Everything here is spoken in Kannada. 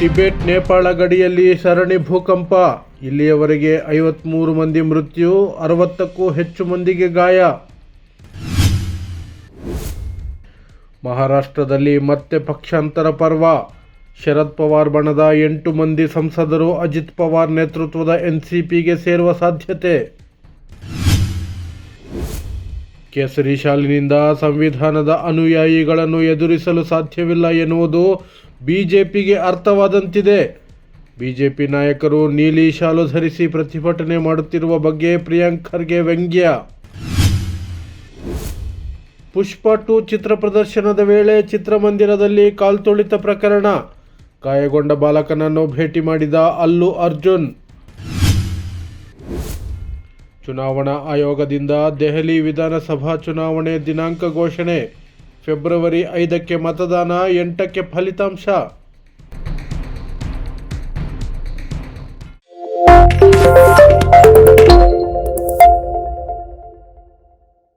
ಟಿಬೆಟ್, ನೇಪಾಳ ಗಡಿಯಲ್ಲಿ ಸರಣಿ ಭೂಕಂಪ. ಇಲ್ಲಿಯವರೆಗೆ ಐವತ್ಮೂರು ಮಂದಿ ಮೃತ್ಯು, ಅರವತ್ತಕ್ಕೂ ಹೆಚ್ಚು ಮಂದಿಗೆ ಗಾಯ. ಮಹಾರಾಷ್ಟ್ರದಲ್ಲಿ ಮತ್ತೆ ಪಕ್ಷಾಂತರ ಪರ್ವ. ಶರದ್ ಪವಾರ್ ಬಣದ ಎಂಟು ಮಂದಿ ಸಂಸದರು ಅಜಿತ್ ಪವಾರ್ ನೇತೃತ್ವದ ಎನ್ಸಿಪಿಗೆ ಸೇರುವ ಸಾಧ್ಯತೆ. ಕೇಸರಿ ಶಾಲಿನಿಂದ ಸಂವಿಧಾನದ ಅನುಯಾಯಿಗಳನ್ನು ಎದುರಿಸಲು ಸಾಧ್ಯವಿಲ್ಲ ಎನ್ನುವುದು ಬಿಜೆಪಿಗೆ ಅರ್ಥವಾದಂತಿದೆ. ಬಿಜೆಪಿ ನಾಯಕರು ನೀಲಿ ಶಾಲು ಧರಿಸಿ ಪ್ರತಿಭಟನೆ ಮಾಡುತ್ತಿರುವ ಬಗ್ಗೆ ಪ್ರಿಯಾಂಕ್ ಖರ್ಗೆ ವ್ಯಂಗ್ಯ. ಪುಷ್ಪ ಟು ಚಿತ್ರ ಪ್ರದರ್ಶನದ ವೇಳೆ ಚಿತ್ರಮಂದಿರದಲ್ಲಿ ಕಾಲ್ತುಳಿತ ಪ್ರಕರಣ. ಗಾಯಗೊಂಡ ಬಾಲಕನನ್ನು ಭೇಟಿ ಮಾಡಿದ ಅಲ್ಲು ಅರ್ಜುನ್. ಚುನಾವಣಾ ಆಯೋಗದಿಂದ ದೆಹಲಿ ವಿಧಾನಸಭಾ ಚುನಾವಣೆ ದಿನಾಂಕ ಘೋಷಣೆ. ಫೆಬ್ರವರಿ ಐದಕ್ಕೆ ಮತದಾನ ಎಂಟಕ್ಕೆ ಫಲಿತಾಂಶ.